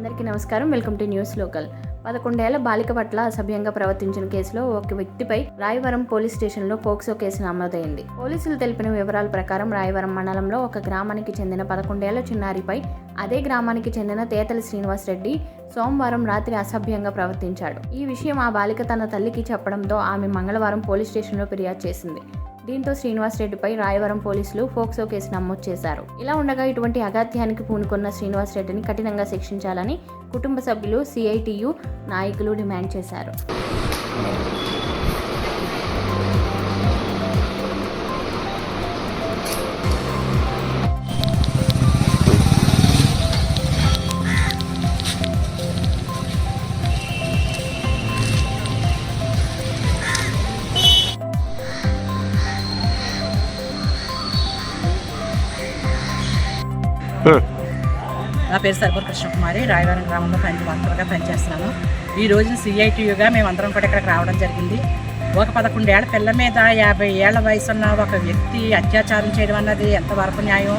అందరికీ నమస్కారం. Welcome to news local. పదకొండేళ్ళ బాలిక పట్ల అసభ్యంగా ప్రవర్తించిన కేసులో ఒక వ్యక్తిపై రాయవరం పోలీస్ స్టేషన్లో పోక్సో కేసు నమోదైంది. పోలీసులు తెలిపిన వివరాల ప్రకారం రాయవరం మండలంలో ఒక గ్రామానికి చెందిన పదకొండేళ్ళ చిన్నారిపై అదే గ్రామానికి చెందిన తేతలి శ్రీనివాస్ రెడ్డి సోమవారం రాత్రి అసభ్యంగా ప్రవర్తించాడు. ఈ విషయం ఆ బాలిక తన తల్లికి చెప్పడంతో ఆమె మంగళవారం పోలీస్ స్టేషన్లో ఫిర్యాదు చేసింది. దీంతో శ్రీనివాస్ రెడ్డిపై రాయవరం పోలీసులు ఫోక్సో కేసు నమోదు చేశారు. ఇలా ఉండగా ఇటువంటి అగాధ్యానికి పూనుకున్న శ్రీనివాస్ రెడ్డిని కఠినంగా శిక్షించాలని కుటుంబ సభ్యులు సిఐటియు నాయకులు డిమాండ్ చేశారు. నా పేరు సర్పూర్ కృష్ణకుమారి రాయవరం గ్రామంలో పని వర్కర్గా పనిచేస్తున్నాను. ఈ రోజు సిఐటియుగా మేమందరం కూడా ఇక్కడికి రావడం జరిగింది. ఒక పదకొండేళ్ళ పిల్ల మీద యాభై ఏళ్ళ వయసు ఉన్న ఒక వ్యక్తి అత్యాచారం చేయడం అన్నది ఎంతవరకు న్యాయం?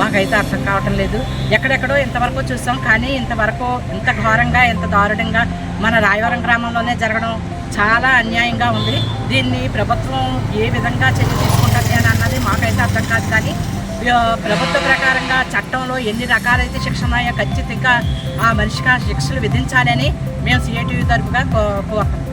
మాకైతే అర్థం కావటం లేదు. ఎక్కడెక్కడో ఇంతవరకు చూసాం కానీ ఇంతవరకు ఇంత ఘోరంగా ఇంత దారుణంగా మన రాయవరం గ్రామంలోనే జరగడం చాలా అన్యాయంగా ఉంది. దీన్ని ప్రభుత్వం ఏ విధంగా చర్య తీసుకుంటుంది అని అన్నది మాకైతే అర్థం కాదు. కానీ ప్రభుత్వ ప్రకారంగా చట్టంలో ఎన్ని రకాలైతే శిక్ష ఉన్నాయో ఖచ్చితంగా ఆ మనిషికి ఆ శిక్షలు విధించాలని మేము సిఐటివి తరఫుగా కో కోరుతున్నాం